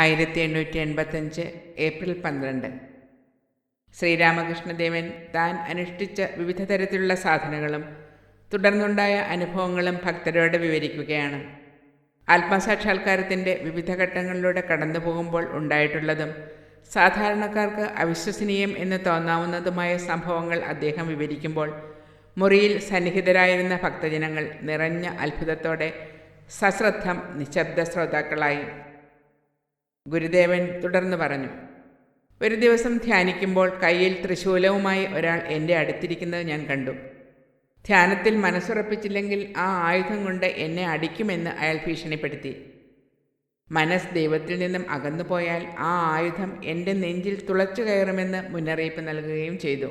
ആയിരത്തി എണ്ണൂറ്റി എൺപത്തഞ്ച് ഏപ്രിൽ പന്ത്രണ്ട്. ശ്രീരാമകൃഷ്ണദേവൻ താൻ അനുഷ്ഠിച്ച വിവിധ തരത്തിലുള്ള സാധനകളും തുടർന്നുണ്ടായ അനുഭവങ്ങളും ഭക്തരോട് വിവരിക്കുകയാണ്. ആത്മസാക്ഷാത്കാരത്തിന്റെ വിവിധ ഘട്ടങ്ങളിലൂടെ കടന്നു പോകുമ്പോൾ ഉണ്ടായിട്ടുള്ളതും സാധാരണക്കാർക്ക് അവിശ്വസനീയം എന്ന് തോന്നാവുന്നതുമായ സംഭവങ്ങൾ അദ്ദേഹം വിവരിക്കുമ്പോൾ മുറിയിൽ സന്നിഹിതരായിരുന്ന ഭക്തജനങ്ങൾ നിറഞ്ഞ അത്ഭുതത്തോടെ സശ്രദ്ധം നിശബ്ദ ശ്രോതാക്കളായി. ഗുരുദേവൻ തുടർന്ന് പറഞ്ഞു ഒരു ദിവസം ധ്യാനിക്കുമ്പോൾ കയ്യിൽ തൃശൂലവുമായി ഒരാൾ എന്റെ അടുത്തിരിക്കുന്നത് ഞാൻ കണ്ടു. ധ്യാനത്തിൽ മനസ്സുറപ്പിച്ചില്ലെങ്കിൽ ആ ആയുധം കൊണ്ട് എന്നെ അടിക്കുമെന്ന് അയാൾ ഭീഷണിപ്പെടുത്തി. മനസ്സ് ദൈവത്തിൽ നിന്നും അകന്നുപോയാൽ ആ ആയുധം എന്റെ നെഞ്ചിൽ തുളച്ചു കയറുമെന്ന് മുന്നറിയിപ്പ് നൽകുകയും ചെയ്തു.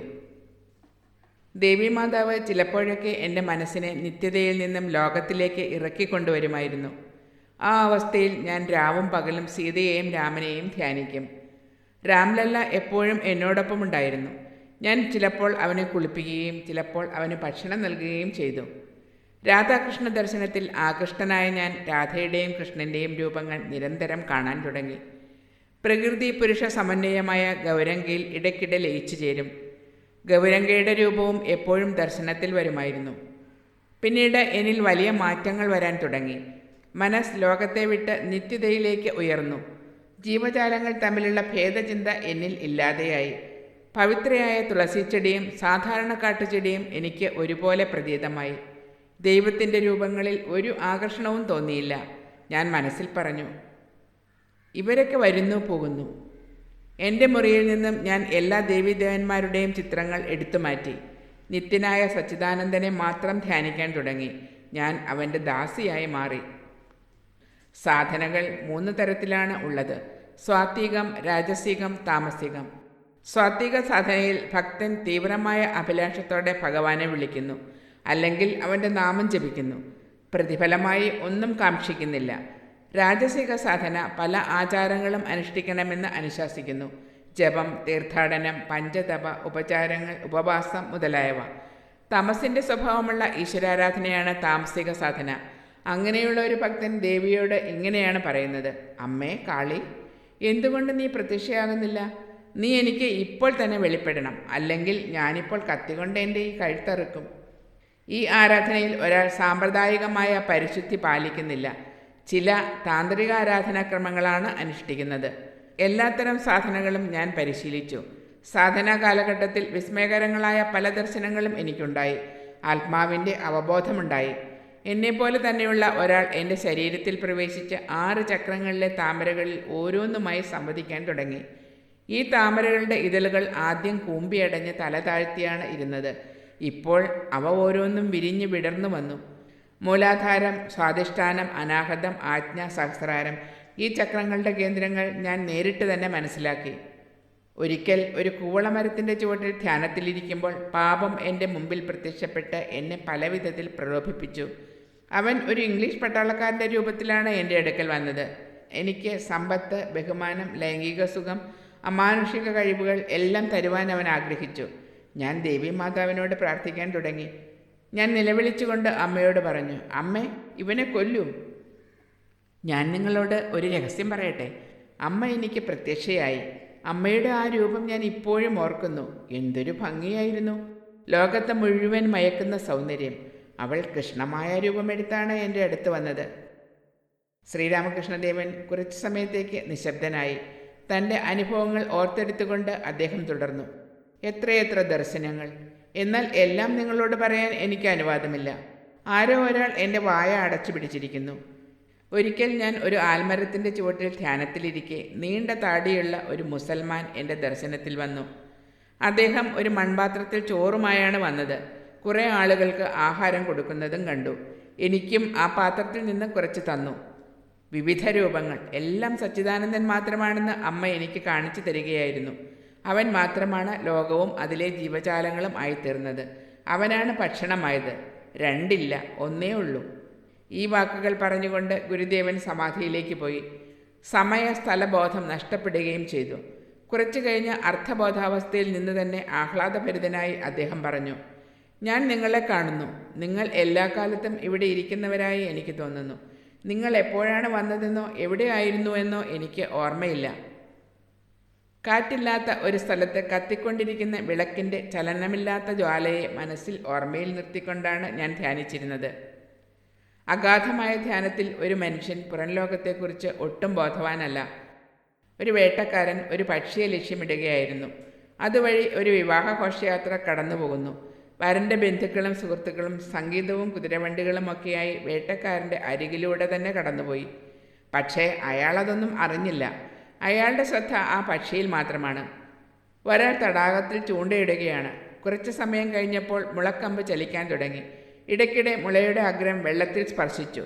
ദേവിമാതാവ് ചിലപ്പോഴൊക്കെ എന്റെ മനസ്സിനെ നിത്യതയിൽ നിന്നും ലോകത്തിലേക്ക് ഇറക്കിക്കൊണ്ടുവരുമായിരുന്നു. ആ അവസ്ഥയിൽ ഞാൻ രാവും പകലും സീതയെയും രാമനെയും ധ്യാനിക്കും. രാംലല്ല എപ്പോഴും എന്നോടൊപ്പം ഉണ്ടായിരുന്നു. ഞാൻ ചിലപ്പോൾ അവനെ കുളിപ്പിക്കുകയും ചിലപ്പോൾ അവന് ഭക്ഷണം നൽകുകയും ചെയ്തു. രാധാകൃഷ്ണ ദർശനത്തിൽ ആകൃഷ്ടനായ ഞാൻ രാധയുടെയും കൃഷ്ണന്റെയും രൂപങ്ങൾ നിരന്തരം കാണാൻ തുടങ്ങി. പ്രകൃതി പുരുഷ സമന്വയമായ ഗൗരംഗയിൽ ഇടയ്ക്കിടെ ലയിച്ചു ചേരും. ഗൗരംഗയുടെ രൂപവും എപ്പോഴും ദർശനത്തിൽ വരുമായിരുന്നു. പിന്നീട് എന്നിൽ വലിയ മാറ്റങ്ങൾ വരാൻ തുടങ്ങി. മനസ്സ് ലോകത്തെ വിട്ട് നിത്യതയിലേക്ക് ഉയർന്നു. ജീവജാലങ്ങൾ തമ്മിലുള്ള ഭേദചിന്ത എന്നിൽ ഇല്ലാതെയായി. പവിത്രയായ തുളസിച്ചെടിയും സാധാരണ കാട്ടുചെടിയും എനിക്ക് ഒരുപോലെ പ്രതീതമായി. ദൈവത്തിന്റെ രൂപങ്ങളിൽ ഒരു ആകർഷണവും തോന്നിയില്ല. ഞാൻ മനസ്സിൽ പറഞ്ഞു ഇവരൊക്കെ വരുന്നു പോകുന്നു. എന്റെ മുറിയിൽ നിന്നും ഞാൻ എല്ലാ ദേവീദേവന്മാരുടെയും ചിത്രങ്ങൾ എടുത്തു മാറ്റി. നിത്യനായ സച്ചിദാനന്ദനെ മാത്രം ധ്യാനിക്കാൻ തുടങ്ങി. ഞാൻ അവന്റെ ദാസിയായി മാറി. സാധനകൾ മൂന്ന് തരത്തിലാണ് ഉള്ളത്. സ്വാത്വികം രാജസികം താമസികം. സ്വാത്വിക സാധനയിൽ ഭക്തൻ തീവ്രമായ അഭിലാഷത്തോടെ ഭഗവാനെ വിളിക്കുന്നു. അല്ലെങ്കിൽ അവന്റെ നാമം ജപിക്കുന്നു. പ്രതിഫലമായി ഒന്നും കാക്ഷിക്കുന്നില്ല. രാജസിക സാധന പല ആചാരങ്ങളും അനുഷ്ഠിക്കണമെന്ന് അനുശാസിക്കുന്നു. ജപം തീർത്ഥാടനം പഞ്ചതപ ഉപചാരങ്ങൾ ഉപവാസം മുതലായവ. തമസിന്റെ സ്വഭാവമുള്ള ഈശ്വരാരാധനയാണ് താമസിക സാധന. അങ്ങനെയുള്ള ഒരു ഭക്തൻ ദേവിയോട് ഇങ്ങനെയാണ് പറയുന്നത്? അമ്മേ കാളി എന്തുകൊണ്ട് നീ പ്രത്യക്ഷയാകുന്നില്ല? നീ എനിക്ക് ഇപ്പോൾ തന്നെ വെളിപ്പെടണം. അല്ലെങ്കിൽ ഞാനിപ്പോൾ കത്തികൊണ്ട് എന്റെ ഈ കഴുത്തറുക്കും ഈ ആരാധനയിൽ ഒരാൾ സാമ്പ്രദായികമായ പരിശുദ്ധി പാലിക്കുന്നില്ല. ചില താന്ത്രിക ആരാധനാക്രമങ്ങളാണ് അനുഷ്ഠിക്കുന്നത്. എല്ലാത്തരം സാധനങ്ങളും ഞാൻ പരിശീലിച്ചു. സാധനാ കാലഘട്ടത്തിൽ വിസ്മയകരങ്ങളായ പല ദർശനങ്ങളും എനിക്കുണ്ടായി. ആത്മാവിന്റെ അവബോധമുണ്ടായി. എന്നെപ്പോലെ തന്നെയുള്ള ഒരാൾ എന്റെ ശരീരത്തിൽ പ്രവേശിച്ച് ആറ് ചക്രങ്ങളിലെ താമരകളിൽ ഓരോന്നുമായി സംവദിക്കാൻ തുടങ്ങി. ഈ താമരകളുടെ ഇതളുകൾ ആദ്യം കൂമ്പിയടഞ്ഞ് തല താഴ്ത്തിയാണ് ഇരുന്നത്. ഇപ്പോൾ അവ ഓരോന്നും വിരിഞ്ഞു വിടർന്നു വന്നു. മൂലാധാരം സ്വാധിഷ്ഠാനം അനാഹതം ആജ്ഞ സഹസ്രാരം ഈ ചക്രങ്ങളുടെ കേന്ദ്രങ്ങൾ ഞാൻ നേരിട്ട് തന്നെ മനസ്സിലാക്കി. ഒരിക്കൽ ഒരു കൂവളമരത്തിന്റെ ചുവട്ടിൽ ധ്യാനത്തിലിരിക്കുമ്പോൾ പാപം എന്റെ മുമ്പിൽ പ്രത്യക്ഷപ്പെട്ട് എന്നെ പലവിധത്തിൽ പ്രലോഭിപ്പിച്ചു. അവൻ ഒരു ഇംഗ്ലീഷ് പട്ടാളക്കാരന്റെ രൂപത്തിലാണ് എന്റെ അടുക്കൽ വന്നത്. എനിക്ക് സമ്പത്ത് ബഹുമാനം ലൈംഗിക സുഖം അമാനുഷിക കഴിവുകൾ എല്ലാം തരുവാൻ അവൻ ആഗ്രഹിച്ചു. ഞാൻ ദേവി മാതാവിനോട് പ്രാർത്ഥിക്കാൻ തുടങ്ങി. ഞാൻ നിലവിളിച്ചുകൊണ്ട് അമ്മയോട് പറഞ്ഞു അമ്മേ ഇവനെ കൊല്ലൂ. ഞാൻ നിങ്ങളോട് ഒരു രഹസ്യം പറയട്ടെ? അമ്മ എനിക്ക് പ്രത്യക്ഷയായി. അമ്മയുടെ ആ രൂപം ഞാൻ ഇപ്പോഴും ഓർക്കുന്നു. എന്തൊരു ഭംഗിയായിരുന്നു. ലോകത്തെ മുഴുവൻ മയക്കുന്ന സൗന്ദര്യം. അവൾ കൃഷ്ണമായ രൂപമെടുത്താണ് എന്റെ അടുത്ത് വന്നത്. ശ്രീരാമകൃഷ്ണദേവൻ കുറച്ചു സമയത്തേക്ക് നിശബ്ദനായി. തന്റെ അനുഭവങ്ങൾ ഓർത്തെടുത്തുകൊണ്ട് അദ്ദേഹം തുടർന്നു. എത്രയെത്ര ദർശനങ്ങൾ. എന്നാൽ എല്ലാം നിങ്ങളോട് പറയാൻ എനിക്ക് അനുവാദമില്ല. ആരോ ഒരാൾ എന്റെ വായ അടച്ചു പിടിച്ചിരിക്കുന്നു. ഒരിക്കൽ ഞാൻ ഒരു ആൽമരത്തിന്റെ ചുവട്ടിൽ ധ്യാനത്തിലിരിക്കെ നീണ്ട താടിയുള്ള ഒരു മുസൽമാൻ എന്റെ ദർശനത്തിൽ വന്നു. അദ്ദേഹം ഒരു മൺപാത്രത്തിൽ ചോറുമായാണ് വന്നത്. കുറേ ആളുകൾക്ക് ആഹാരം കൊടുക്കുന്നതും കണ്ടു. എനിക്കും ആ പാത്രത്തിൽ നിന്ന് കുറച്ച് തന്നു. വിവിധ രൂപങ്ങൾ. എല്ലാം സച്ചിദാനന്ദൻ മാത്രമാണെന്ന് അമ്മ എനിക്ക് കാണിച്ചു തരികയായിരുന്നു. അവൻ മാത്രമാണ് ലോകവും അതിലെ ജീവജാലങ്ങളും ആയിത്തീർന്നത്. അവനാണ് ഭക്ഷണമായത്. രണ്ടില്ല ഒന്നേ ഉള്ളൂ. ഈ വാക്കുകൾ പറഞ്ഞുകൊണ്ട് ഗുരുദേവൻ സമാധിയിലേക്ക് പോയി. സമയ സ്ഥലബോധം നഷ്ടപ്പെടുകയും ചെയ്തു. കുറച്ചു കഴിഞ്ഞ് അർത്ഥബോധാവസ്ഥയിൽ നിന്ന് തന്നെ ആഹ്ലാദഭരിതനായി അദ്ദേഹം പറഞ്ഞു ഞാൻ നിങ്ങളെ കാണുന്നു. നിങ്ങൾ എല്ലാ കാലത്തും ഇവിടെ ഇരിക്കുന്നവരായി എനിക്ക് തോന്നുന്നു. നിങ്ങൾ എപ്പോഴാണ് വന്നതെന്നോ എവിടെയായിരുന്നുവെന്നോ എനിക്ക് ഓർമ്മയില്ല. കാറ്റില്ലാത്ത ഒരു സ്ഥലത്ത് കത്തിക്കൊണ്ടിരിക്കുന്ന വിളക്കിന്റെ ചലനമില്ലാത്ത ജ്വാലയെ മനസ്സിൽ ഓർമ്മയിൽ നിർത്തിക്കൊണ്ടാണ് ഞാൻ ധ്യാനിച്ചിരുന്നത്. അഗാധമായ ധ്യാനത്തിൽ ഒരു മനുഷ്യൻ പുറം ലോകത്തെക്കുറിച്ച് ഒട്ടും ബോധവാനല്ല. ഒരു വേട്ടക്കാരൻ ഒരു പക്ഷിയെ ലക്ഷ്യമിടുകയായിരുന്നു. അതുവഴി ഒരു വിവാഹഘോഷയാത്ര കടന്നു പോകുന്നു വരന്റെ ബന്ധുക്കളും സുഹൃത്തുക്കളും സംഗീതവും കുതിരവണ്ടികളും ഒക്കെയായി വേട്ടക്കാരന്റെ അരികിലൂടെ തന്നെ കടന്നുപോയി. പക്ഷേ അയാളതൊന്നും അറിഞ്ഞില്ല. അയാളുടെ ശ്രദ്ധ ആ പക്ഷിയിൽ മാത്രമാണ്. ഒരാൾ തടാകത്തിൽ ചൂണ്ടയിടുകയാണ്. കുറച്ച് സമയം കഴിഞ്ഞപ്പോൾ മുളക്കമ്പ് ചലിക്കാൻ തുടങ്ങി. ഇടയ്ക്കിടെ മുളയുടെ അഗ്രം വെള്ളത്തിൽ സ്പർശിച്ചു.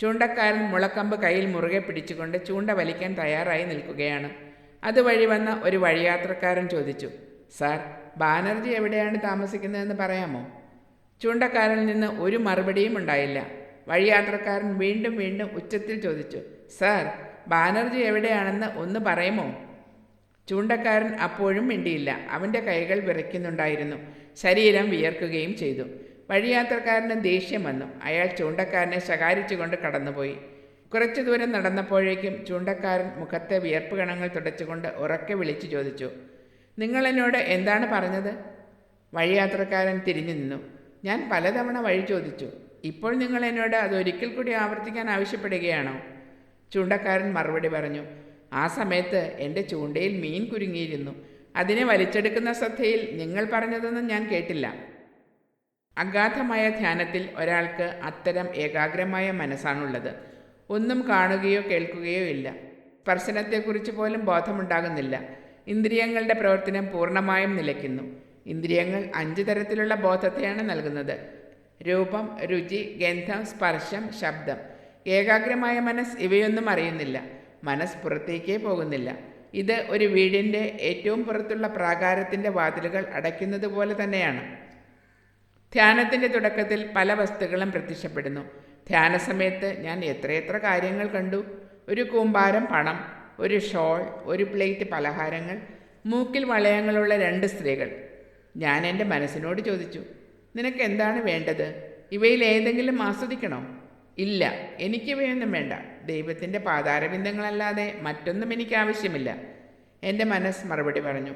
ചൂണ്ടക്കാരൻ മുളക്കമ്പ് കയ്യിൽ മുറുകെ പിടിച്ചുകൊണ്ട് ചൂണ്ട വലിക്കാൻ തയ്യാറായി നിൽക്കുകയാണ്. അതുവഴി വന്ന ഒരു വഴിയാത്രക്കാരൻ ചോദിച്ചു സാർ ബാനർജി എവിടെയാണ് താമസിക്കുന്നതെന്ന് പറയാമോ? ചൂണ്ടക്കാരനിൽ നിന്ന് ഒരു മറുപടിയും ഉണ്ടായില്ല. വഴിയാത്രക്കാരൻ വീണ്ടും വീണ്ടും ഉച്ചത്തിൽ ചോദിച്ചു സാർ ബാനർജി എവിടെയാണെന്ന് ഒന്ന് പറയുമോ? ചൂണ്ടക്കാരൻ അപ്പോഴും മിണ്ടിയില്ല. അവന്റെ കൈകൾ വിറയ്ക്കുന്നുണ്ടായിരുന്നു. ശരീരം വിയർക്കുകയും ചെയ്തു. വഴിയാത്രക്കാരന് ദേഷ്യം വന്നു. അയാൾ ചൂണ്ടക്കാരനെ ശകാരിച്ചുകൊണ്ട് കടന്നുപോയി. കുറച്ചു ദൂരം നടന്നപ്പോഴേക്കും ചൂണ്ടക്കാരൻ മുഖത്തെ വിയർപ്പ് കണങ്ങൾ തുടച്ചുകൊണ്ട് ഉറക്കെ വിളിച്ചു ചോദിച്ചു നിങ്ങൾ എന്നോട് എന്താണ് പറഞ്ഞത്? വഴിയാത്രക്കാരൻ തിരിഞ്ഞു നിന്നു. ഞാൻ പലതവണ വഴി ചോദിച്ചു. ഇപ്പോൾ നിങ്ങൾ എന്നോട് അതൊരിക്കൽ കൂടി ആവർത്തിക്കാൻ ആവശ്യപ്പെടുകയാണോ? ചൂണ്ടക്കാരൻ മറുപടി പറഞ്ഞു ആ സമയത്ത് എന്റെ ചൂണ്ടയിൽ മീൻ കുരുങ്ങിയിരുന്നു. അതിനെ വലിച്ചെടുക്കുന്ന ശ്രദ്ധയിൽ നിങ്ങൾ പറഞ്ഞതൊന്നും ഞാൻ കേട്ടില്ല. അഗാധമായ ധ്യാനത്തിൽ ഒരാൾക്ക് അത്തരം ഏകാഗ്രമായ മനസ്സാണുള്ളത്. ഒന്നും കാണുകയോ കേൾക്കുകയോ ഇല്ല. സ്പർശനത്തെക്കുറിച്ച് പോലും ബോധമുണ്ടാകുന്നില്ല. ഇന്ദ്രിയങ്ങളുടെ പ്രവർത്തനം പൂർണമായും നിലയ്ക്കുന്നു. ഇന്ദ്രിയങ്ങൾ അഞ്ച് തരത്തിലുള്ള ബോധത്തെയാണ് നൽകുന്നത്. രൂപം രുചി ഗന്ധം സ്പർശം ശബ്ദം. ഏകാഗ്രമായ മനസ്സ് ഇവയൊന്നും അറിയുന്നില്ല. മനസ്സ് പുറത്തേക്കേ പോകുന്നില്ല. ഇത് ഒരു വീടിന്റെ ഏറ്റവും പുറത്തുള്ള പ്രാകാരത്തിന്റെ വാതിലുകൾ അടയ്ക്കുന്നത് പോലെ തന്നെയാണ്. ധ്യാനത്തിന്റെ തുടക്കത്തിൽ പല വസ്തുക്കളും പ്രത്യക്ഷപ്പെടുന്നു. ധ്യാന സമയത്ത് ഞാൻ എത്രയെത്ര കാര്യങ്ങൾ കണ്ടു. ഒരു കൂമ്പാരം പണം ഒരു ഷോൾ ഒരു പ്ലേറ്റ് പലഹാരങ്ങൾ മൂക്കിൽ വളയങ്ങളുള്ള രണ്ട് സ്ത്രീകൾ. ഞാൻ എന്റെ മനസ്സിനോട് ചോദിച്ചു നിനക്ക് എന്താണ് വേണ്ടത്? ഇവയിൽ ഏതെങ്കിലും ആസ്വദിക്കണോ? ഇല്ല എനിക്കിവയൊന്നും വേണ്ട. ദൈവത്തിന്റെ പാതാരബിന്ദങ്ങളല്ലാതെ മറ്റൊന്നും എനിക്ക് ആവശ്യമില്ല. എന്റെ മനസ്സ് മറുപടി പറഞ്ഞു.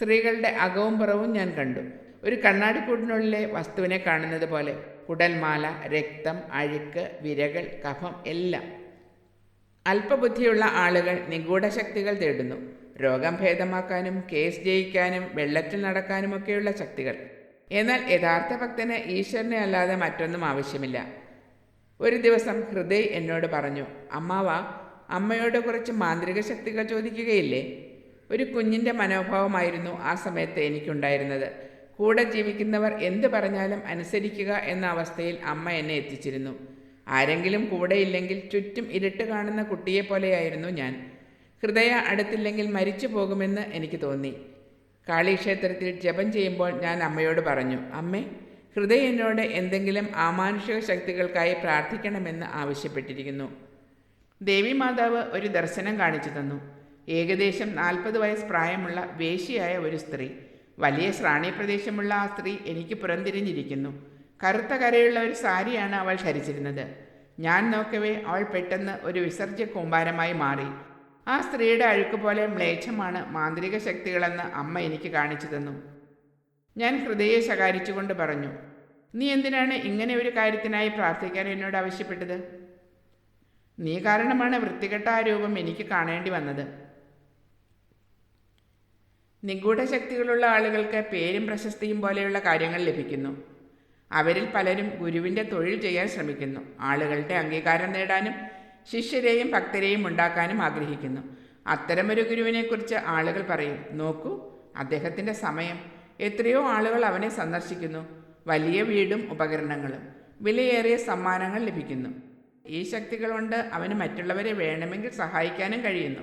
സ്ത്രീകളുടെ അകവും പുറവും ഞാൻ കണ്ടു. ഒരു കണ്ണാടിക്കൂടിനുള്ളിലെ വസ്തുവിനെ കാണുന്നത് പോലെ കുടൽമാല രക്തം അഴുക്ക് വിരകൾ കഫം എല്ലാം അല്പബുദ്ധിയുള്ള ആളുകൾ നിഗൂഢശക്തികൾ തേടുന്നു. രോഗം ഭേദമാക്കാനും കേസ് ജയിക്കാനും വെള്ളത്തിൽ നടക്കാനുമൊക്കെയുള്ള ശക്തികൾ. എന്നാൽ യഥാർത്ഥ ഭക്തന് ഈശ്വരനെ അല്ലാതെ മറ്റൊന്നും ആവശ്യമില്ല. ഒരു ദിവസം ഹൃദയ് എന്നോട് പറഞ്ഞു അമ്മാവ അമ്മയോട് കുറച്ച് മാന്ത്രിക ശക്തികൾ ചോദിക്കുകയില്ലേ? ഒരു കുഞ്ഞിന്റെ മനോഭാവമായിരുന്നു ആ സമയത്ത് എനിക്കുണ്ടായിരുന്നത്. കൂടെ ജീവിക്കുന്നവർ എന്ത് പറഞ്ഞാലും അനുസരിക്കുക എന്ന അവസ്ഥയിൽ അമ്മ എന്നെ എത്തിച്ചിരുന്നു. ആരെങ്കിലും കൂടെയില്ലെങ്കിൽ ചുറ്റും ഇരുട്ട് കാണുന്ന കുട്ടിയെ പോലെയായിരുന്നു ഞാൻ. ഹൃദയ അടുത്തില്ലെങ്കിൽ മരിച്ചു പോകുമെന്ന് എനിക്ക് തോന്നി. കാളിക്ഷേത്രത്തിൽ ജപം ചെയ്യുമ്പോൾ ഞാൻ അമ്മയോട് പറഞ്ഞു അമ്മേ ഹൃദയ എന്നോട് എന്തെങ്കിലും ആമാനുഷിക ശക്തികൾക്കായി പ്രാർത്ഥിക്കണമെന്ന് ആവശ്യപ്പെട്ടിരിക്കുന്നു. ദേവി മാതാവ് ഒരു ദർശനം കാണിച്ചു തന്നു. ഏകദേശം നാൽപ്പത് വയസ്സ് പ്രായമുള്ള വേശിയായ ഒരു സ്ത്രീ. വലിയ ശ്രാണി പ്രദേശമുള്ള ആ സ്ത്രീ എനിക്ക് പുറംതിരിഞ്ഞിരിക്കുന്നു. കറുത്ത കരയുള്ള ഒരു സാരിയാണ് അവൾ ധരിച്ചിരുന്നത്. ഞാൻ നോക്കവേ അവൾ പെട്ടെന്ന് ഒരു വിസർജ്യ കൂമ്പാരമായി മാറി. ആ സ്ത്രീയുടെ അഴുക്ക് പോലെ മ്ലേച്ഛമാണ് മാന്ത്രിക ശക്തികളെന്ന് അമ്മ എനിക്ക് കാണിച്ചു തന്നു ഞാൻ ഹൃദയെ ശകാരിച്ചുകൊണ്ട് പറഞ്ഞു നീ എന്തിനാണ് ഇങ്ങനെ ഒരു കാര്യത്തിനായി പ്രാർത്ഥിക്കാൻ എന്നോട് ആവശ്യപ്പെട്ടത്? നീ കാരണമാണ് വൃത്തികെട്ട ആ രൂപം എനിക്ക് കാണേണ്ടി വന്നത്. നിഗൂഢ ശക്തികളുള്ള ആളുകൾക്ക് പേരും പ്രശസ്തിയും പോലെയുള്ള കാര്യങ്ങൾ ലഭിക്കുന്നു. അവരിൽ പലരും ഗുരുവിന്റെ തൊഴിൽ ചെയ്യാൻ ശ്രമിക്കുന്നു. ആളുകളുടെ അംഗീകാരം നേടാനും ശിഷ്യരെയും ഭക്തരെയും ഉണ്ടാക്കാനും ആഗ്രഹിക്കുന്നു. അത്തരമൊരു ഗുരുവിനെക്കുറിച്ച് ആളുകൾ പറയും നോക്കൂ അദ്ദേഹത്തിന്റെ സമയം എത്രയോ ആളുകൾ അവനെ സന്ദർശിക്കുന്നു. വലിയ വീടും ഉപകരണങ്ങളും വിലയേറിയ സമ്മാനങ്ങൾ ലഭിക്കുന്നു. ഈ ശക്തികൾ കൊണ്ട് അവന് മറ്റുള്ളവരെ വേണമെങ്കിൽ സഹായിക്കാനും കഴിയുന്നു.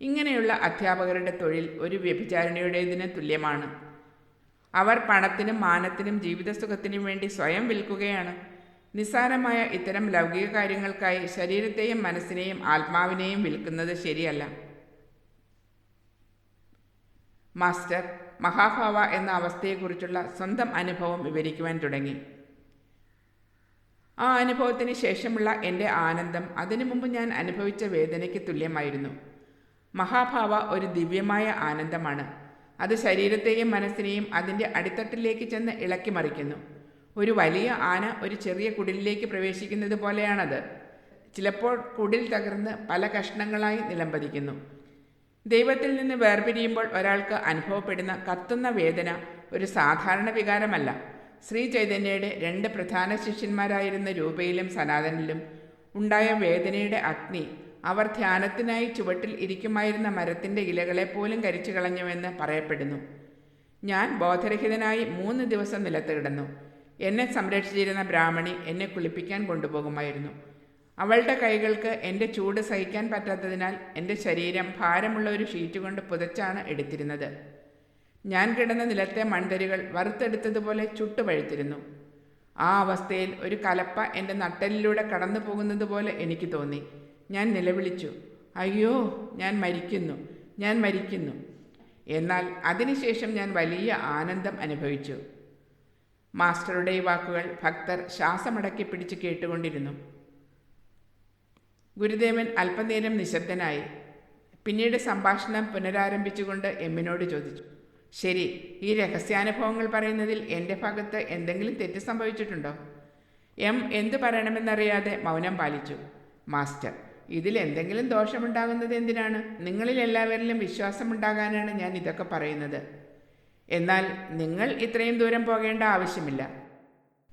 ഇങ്ങനെയുള്ള അധ്യാപകരുടെ തൊഴിൽ ഒരു വ്യഭിചാരിണിയുടേതിന് തുല്യമാണ്. അവർ പണത്തിനും മാനത്തിനും ജീവിതസുഖത്തിനും വേണ്ടി സ്വയം വിൽക്കുകയാണ്. നിസ്സാരമായ ഇത്തരം ലൗകിക കാര്യങ്ങൾക്കായി ശരീരത്തെയും മനസ്സിനെയും ആത്മാവിനെയും വിൽക്കുന്നത് ശരിയല്ല. മാസ്റ്റർ മഹാഭാവ എന്ന അവസ്ഥയെക്കുറിച്ചുള്ള സ്വന്തം അനുഭവം വിവരിക്കുവാൻ തുടങ്ങി. ആ അനുഭവത്തിന് ശേഷമുള്ള എന്റെ ആനന്ദം അതിനു മുമ്പ് ഞാൻ അനുഭവിച്ച വേദനയ്ക്ക് തുല്യമായിരുന്നു. മഹാഭാവ ഒരു ദിവ്യമായ ആനന്ദമാണ്. അത് ശരീരത്തെയും മനസ്സിനെയും അതിന്റെ അടിത്തട്ടിലേക്ക് ചെന്ന് ഇളക്കി മറിക്കുന്നു. ഒരു വലിയ ആന ഒരു ചെറിയ കുടിലിലേക്ക് പ്രവേശിക്കുന്നത് പോലെയാണത്. ചിലപ്പോൾ കുടിൽ തകർന്ന് പല കഷ്ണങ്ങളായി നിലംപതിക്കുന്നു. ദൈവത്തിൽ നിന്ന് വേർപിരിയുമ്പോൾ ഒരാൾക്ക് അനുഭവപ്പെടുന്ന കത്തുന്ന വേദന ഒരു സാധാരണ വികാരമല്ല. ശ്രീ ചൈതന്യയുടെ രണ്ട് പ്രധാന ശിഷ്യന്മാരായിരുന്ന രൂപയിലും സനാതനിലും ഉണ്ടായ വേദനയുടെ അഗ്നി അവർ ധ്യാനത്തിനായി ചുവട്ടിൽ ഇരിക്കുമായിരുന്ന മരത്തിന്റെ ഇലകളെ പോലും കരിച്ചു കളഞ്ഞുവെന്ന് പറയപ്പെടുന്നു. ഞാൻ ബോധരഹിതനായി മൂന്ന് ദിവസം നിലത്ത് കിടന്നു എന്നെ സംരക്ഷിച്ചിരുന്ന ബ്രാഹ്മണി എന്നെ കുളിപ്പിക്കാൻ കൊണ്ടുപോകുമായിരുന്നു. അവളുടെ കൈകൾക്ക് എന്റെ ചൂട് സഹിക്കാൻ പറ്റാത്തതിനാൽ എന്റെ ശരീരം ഭാരമുള്ള ഒരു ഷീറ്റ് കൊണ്ട് പുതച്ചാണ് എടുത്തിരുന്നത്. ഞാൻ കിടന്ന നിലത്തെ മൺതരികൾ വറുത്തെടുത്തതുപോലെ ചുട്ടുപഴുത്തിരുന്നു. ആ അവസ്ഥയിൽ ഒരു കലപ്പ എന്റെ നട്ടലിലൂടെ കടന്നു പോകുന്നത് പോലെ എനിക്ക് തോന്നി. ഞാൻ നിലവിളിച്ചു. അയ്യോ ഞാൻ മരിക്കുന്നു ഞാൻ മരിക്കുന്നു. എന്നാൽ അതിനുശേഷം ഞാൻ വലിയ ആനന്ദം അനുഭവിച്ചു. മാസ്റ്ററുടെ വാക്കുകൾ ഭക്തർ ശ്വാസമടക്കി പിടിച്ച് കേട്ടുകൊണ്ടിരുന്നു. ഗുരുദേവൻ അല്പനേരം നിശബ്ദനായി. പിന്നീട് സംഭാഷണം പുനരാരംഭിച്ചുകൊണ്ട് എമ്മിനോട് ചോദിച്ചു. ശരി ഈ രഹസ്യാനുഭവങ്ങൾ പറയുന്നതിൽ എന്റെ ഭാഗത്ത് എന്തെങ്കിലും തെറ്റ് സംഭവിച്ചിട്ടുണ്ടോ? എം എന്തു പറയണമെന്നറിയാതെ മൗനം പാലിച്ചു. മാസ്റ്റർ ഇതിൽ എന്തെങ്കിലും ദോഷമുണ്ടാകുന്നത് എന്തിനാണ്? നിങ്ങളിൽ എല്ലാവരിലും വിശ്വാസമുണ്ടാകാനാണ് ഞാൻ ഇതൊക്കെ പറയുന്നത്. എന്നാൽ നിങ്ങൾ ഇത്രയും ദൂരം പോകേണ്ട ആവശ്യമില്ല.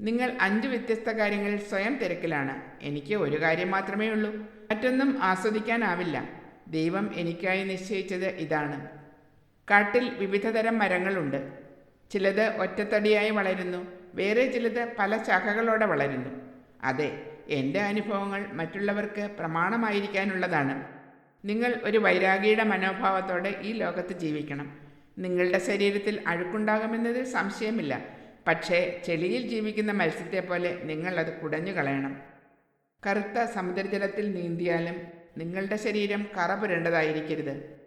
നിങ്ങൾ അഞ്ച് വ്യത്യസ്ത കാര്യങ്ങളിൽ സ്വയം തിരക്കിലാണ്. എനിക്ക് ഒരു കാര്യം മാത്രമേ ഉള്ളൂ. മറ്റൊന്നും ആസ്വദിക്കാനാവില്ല. ദൈവം എനിക്കായി നിശ്ചയിച്ചത് ഇതാണ്. കാട്ടിൽ വിവിധതരം മരങ്ങളുണ്ട്. ചിലത് ഒറ്റത്തടിയായി വളരുന്നു. വേറെ ചിലത് പല ശാഖകളോടെ വളരുന്നു. അതെ എന്റെ അനുഭവങ്ങൾ മറ്റുള്ളവർക്ക് പ്രമാണമായിരിക്കാനുള്ളതാണ്. നിങ്ങൾ ഒരു വൈരാഗിയുടെ മനോഭാവത്തോടെ ഈ ലോകത്ത് ജീവിക്കണം. നിങ്ങളുടെ ശരീരത്തിൽ അഴുക്കുണ്ടാകുമെന്നതിൽ സംശയമില്ല. പക്ഷേ ചെളിയിൽ ജീവിക്കുന്ന മത്സ്യത്തെ പോലെ നിങ്ങൾ അത് കുടഞ്ഞു കളയണം കറുത്ത സമുദ്രജലത്തിൽ നീന്തിയാലും നിങ്ങളുടെ ശരീരം കറ പുരണ്ടതായിരിക്കരുത്